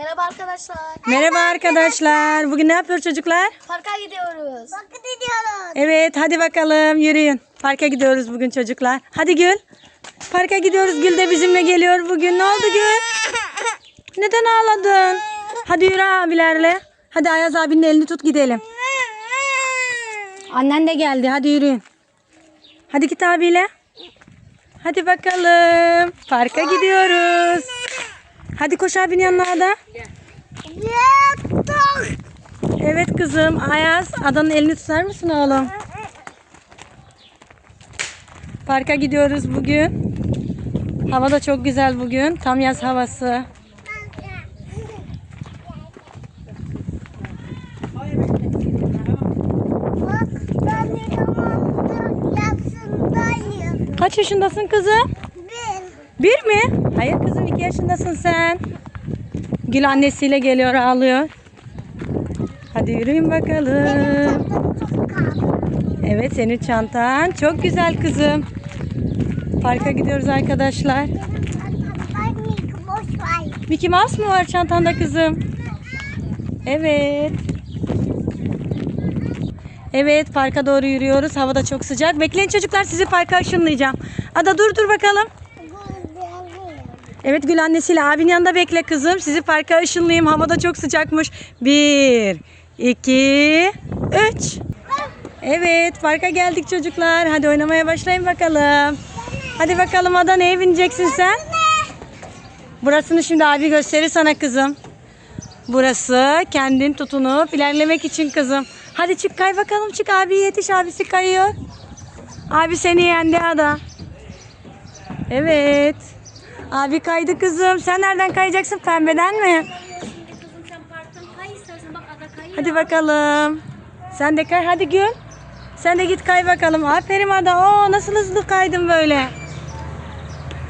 Merhaba arkadaşlar. Merhaba arkadaşlar. Bugün ne yapıyoruz çocuklar? Parka gidiyoruz. Parka gidiyoruz. Evet hadi bakalım yürüyün. Parka gidiyoruz bugün çocuklar. Hadi Gül. Parka gidiyoruz. Gül de bizimle geliyor bugün. Ne oldu Gül? Neden ağladın? Hadi yürü abilerle. Hadi Ayaz abinin elini tut gidelim. Annen de geldi. Hadi yürüyün. Hadi git abiyle. Hadi bakalım. Parka gidiyoruz. Hadi koş abinin yanına da. Evet kızım. Ayaz adanın elini tutar mısın oğlum? Parka gidiyoruz bugün. Hava da çok güzel bugün. Tam yaz havası. Kaç yaşındasın kızım? Bir. Bir mi? Hayır kızım iki yaşındasın sen. Gül annesiyle geliyor ağlıyor. Hadi yürüyün bakalım. Evet senin çantan çok güzel kızım. Parka gidiyoruz arkadaşlar. Mickey Mouse mu var çantanda kızım? Evet. Evet parka doğru yürüyoruz. Hava da çok sıcak. Bekleyin çocuklar sizi parka ışınlayacağım. Ada dur dur bakalım. Evet Gül annesiyle abinin yanında bekle kızım. Sizi parka ışınlayayım. Hava da çok sıcakmış. Bir, iki, üç. Evet parka geldik çocuklar. Hadi oynamaya başlayın bakalım. Hadi bakalım Ada neye bineceksin sen? Burasını şimdi abi gösterir sana kızım. Burası kendin tutunup ilerlemek için kızım. Hadi çık kay bakalım çık abi yetiş abisi kayıyor. Abi seni yendi ada. Evet. Abi kaydı kızım. Sen nereden kayacaksın? Pembeden mi? Hadi bakalım. Sen de kay. Hadi Gül. Sen de git kay bakalım. Aferin Ada. Oo, nasıl hızlı kaydın böyle.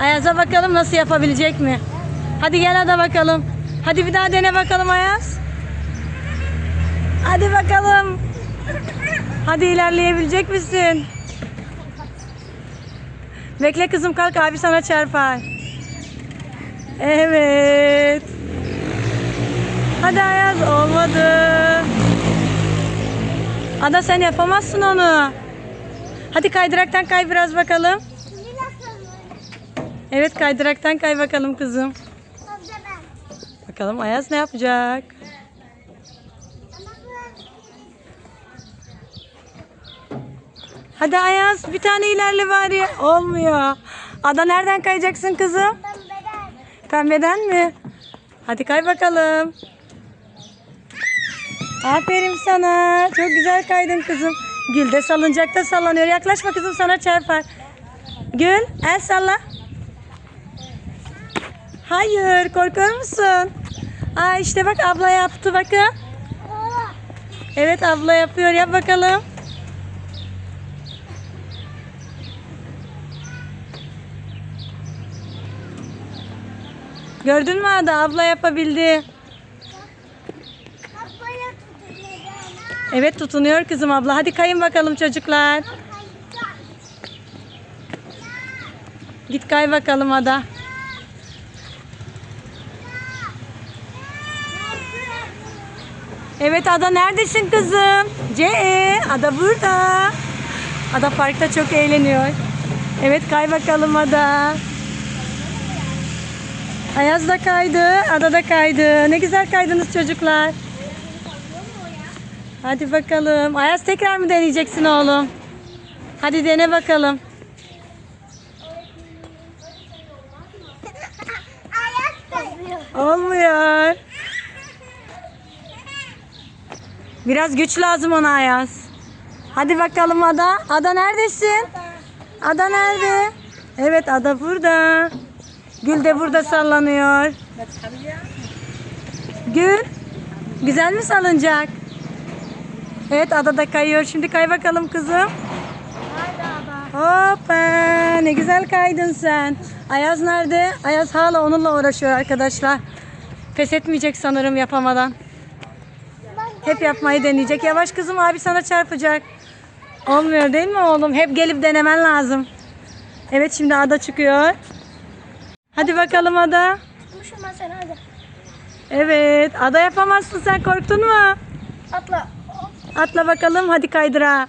Ayaz'a bakalım nasıl yapabilecek mi? Hadi gel Ada bakalım. Hadi bir daha dene bakalım Ayaz. Hadi bakalım. Hadi ilerleyebilecek misin? Bekle kızım kalk abi sana çarpar. Evet. Hadi Ayaz olmadı. Ada sen yapamazsın onu. Hadi kaydıraktan kay biraz bakalım. Evet kaydıraktan kay bakalım kızım. Bakalım Ayaz ne yapacak? Hadi Ayaz bir tane ilerle bari. Olmuyor. Ada nereden kayacaksın kızım? Pembeden mi? Hadi kay bakalım. Aferin sana. Çok güzel kaydın kızım. Gül de salıncakta sallanıyor. Yaklaşma kızım sana çarpar. Gül el salla. Hayır korkuyor musun? Aa işte bak abla yaptı bakın. Evet abla yapıyor. Yap bakalım. Gördün mü Ada? Abla yapabildi. Evet tutunuyor kızım abla. Hadi kayın bakalım çocuklar. Git kay bakalım Ada. Evet Ada neredesin kızım? C. Ada burada. Ada parkta çok eğleniyor. Evet kay bakalım Ada. Ayaz da kaydı, Ada da kaydı. Ne güzel kaydınız çocuklar. Hadi bakalım. Ayaz tekrar mı deneyeceksin oğlum? Hadi dene bakalım. Olmuyor. Biraz güç lazım ona Ayaz. Hadi bakalım Ada. Ada neredesin? Ada nerede? Evet Ada burada. Gül de burada sallanıyor. Gül. Güzel mi salınacak? Evet Ada da kayıyor. Şimdi kay bakalım kızım. Hoppa. Ne güzel kaydın sen. Ayaz nerede? Ayaz hala onunla uğraşıyor arkadaşlar. Pes etmeyecek sanırım yapamadan. Hep yapmayı deneyecek. Yavaş kızım abi sana çarpacak. Olmuyor değil mi oğlum? Hep gelip denemen lazım. Evet şimdi Ada çıkıyor. Hadi bakalım Ada. Tutmuşum ben seni hadi. Evet. Ada yapamazsın sen korktun mu? Atla. Atla bakalım hadi kaydıra.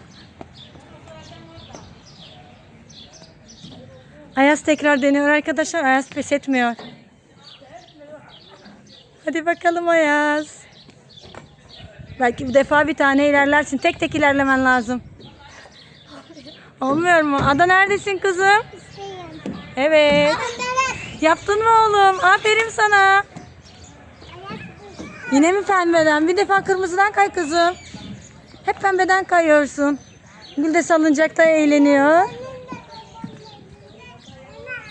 Ayaz tekrar deniyor arkadaşlar. Ayaz pes etmiyor. Hadi bakalım Ayaz. Belki bu defa bir tane ilerlersin. Tek tek ilerlemen lazım. Olmuyor mu? Ada neredesin kızım? Evet. Yaptın mı oğlum? Aferin sana. Yine mi pembeden? Bir defa kırmızıdan kay kızım. Hep pembeden kayıyorsun. Gül de salıncakta eğleniyor.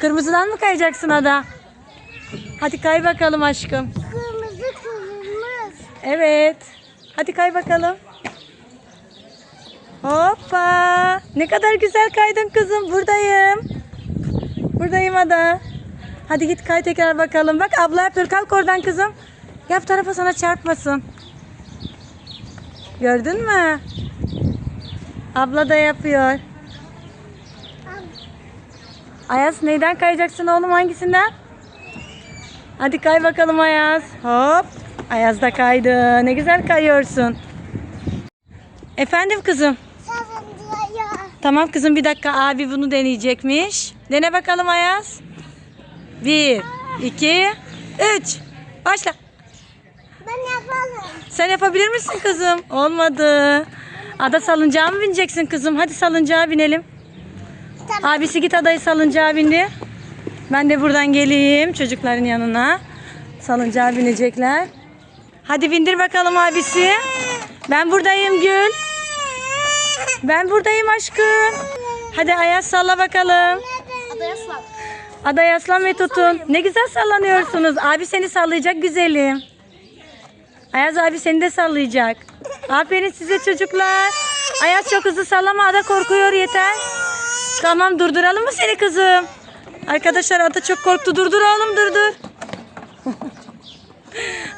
Kırmızıdan mı kayacaksın Ada? Hadi kay bakalım aşkım. Kırmızı kırmızı. Evet. Hadi kay bakalım. Hoppa. Ne kadar güzel kaydın kızım. Buradayım. Buradayım Ada. Hadi git kay tekrar bakalım. Bak abla yapıyor. Kalk oradan kızım. Yap tarafa sana çarpmasın. Gördün mü? Abla da yapıyor. Ayaz neyden kayacaksın oğlum hangisinden? Hadi kay bakalım Ayaz. Hop. Ayaz da kaydı. Ne güzel kayıyorsun. Efendim kızım. Tamam kızım bir dakika abi bunu deneyecekmiş. Dene bakalım Ayaz. Bir, iki, üç. Başla. Ben yapalım. Sen yapabilir misin kızım? Olmadı. Ada salıncağa mı bineceksin kızım? Hadi salıncağa binelim. Tamam. Abisi git adayı salıncağa bindi. Ben de buradan geleyim çocukların yanına. Salıncağa binecekler. Hadi bindir bakalım abisi. Ben buradayım Gül. Ben buradayım aşkım. Hadi Ayaz salla bakalım. Adaya ıslat. Ada yaslan ve tutun. Ne güzel sallanıyorsunuz. Abi seni sallayacak güzelim. Ayaz abi seni de sallayacak. Aferin size çocuklar. Ayaz çok hızlı sallama. Ada korkuyor yeter. Tamam durduralım mı seni kızım? Arkadaşlar Ada çok korktu. Durdur oğlum durdur.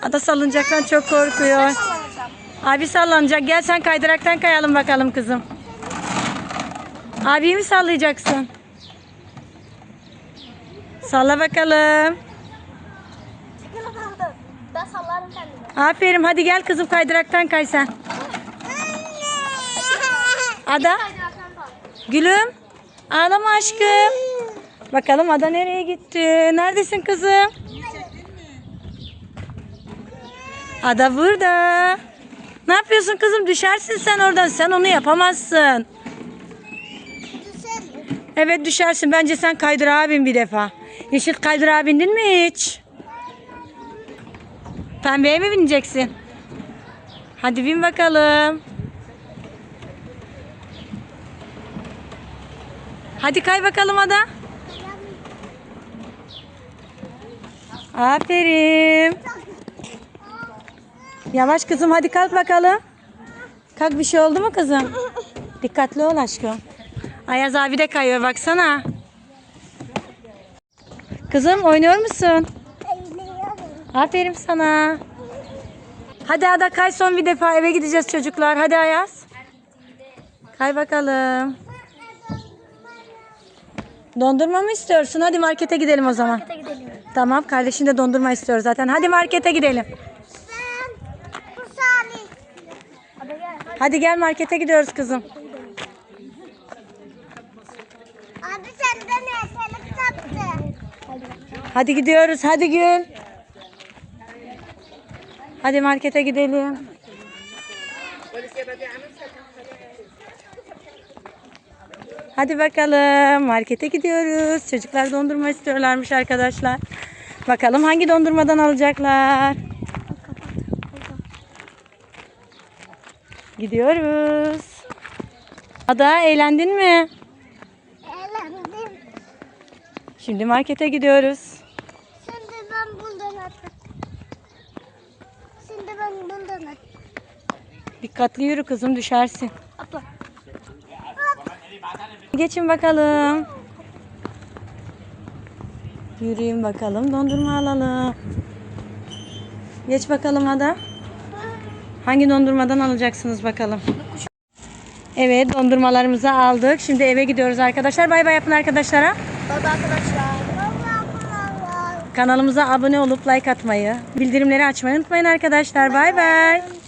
Ada salıncaktan çok korkuyor. Abi sallanacak. Gel sen kaydıraktan kayalım bakalım kızım. Abiyi mi sallayacaksın? Salla bakalım. Ben sallarım kendimi. Aferin hadi gel kızım kaydıraktan kay sen. Ada. Gülüm. Ağlama aşkım. Bakalım Ada nereye gitti? Neredesin kızım? Ada burada. Ne yapıyorsun kızım? Düşersin sen oradan. Sen onu yapamazsın. Evet düşersin. Bence sen kaydır abin bir defa. Yeşil kaydırağa bindin mi hiç? Pembeye mi bineceksin? Hadi bin bakalım. Hadi kay bakalım Ada. Aferin. Yavaş kızım hadi kalk bakalım. Kalk bir şey oldu mu kızım? Dikkatli ol aşkım. Ayaz abi de kayıyor baksana. Kızım oynuyor musun? Aferin sana. Hadi Ada kay son bir defa eve gideceğiz çocuklar. Hadi Ayaz. Kay bakalım. Dondurma mı istiyorsun? Hadi markete gidelim o zaman. Markete gidelim. Tamam kardeşin de dondurma istiyor zaten. Hadi markete gidelim. Hadi gel. Markete gidiyoruz kızım. Abi sende ne? Seni taktı. Hadi gidiyoruz. Hadi Gül. Hadi markete gidelim. Hadi bakalım. Markete gidiyoruz. Çocuklar dondurma istiyorlarmış arkadaşlar. Bakalım hangi dondurmadan alacaklar. Gidiyoruz. Ada eğlendin mi? Şimdi markete gidiyoruz. Şimdi ben bundan atayım. Şimdi ben bundan atayım. Dikkatli yürü kızım düşersin. Atla. Geçin bakalım. Yürüyün bakalım. Dondurma alalım. Geç bakalım Ada. Hangi dondurmadan alacaksınız bakalım. Evet dondurmalarımızı aldık. Şimdi eve gidiyoruz arkadaşlar. Bay bay yapın arkadaşlara. Arkadaşlar. Baba arkadaşlar. Kanalımıza abone olup like atmayı, bildirimleri açmayı unutmayın arkadaşlar. Bay bay.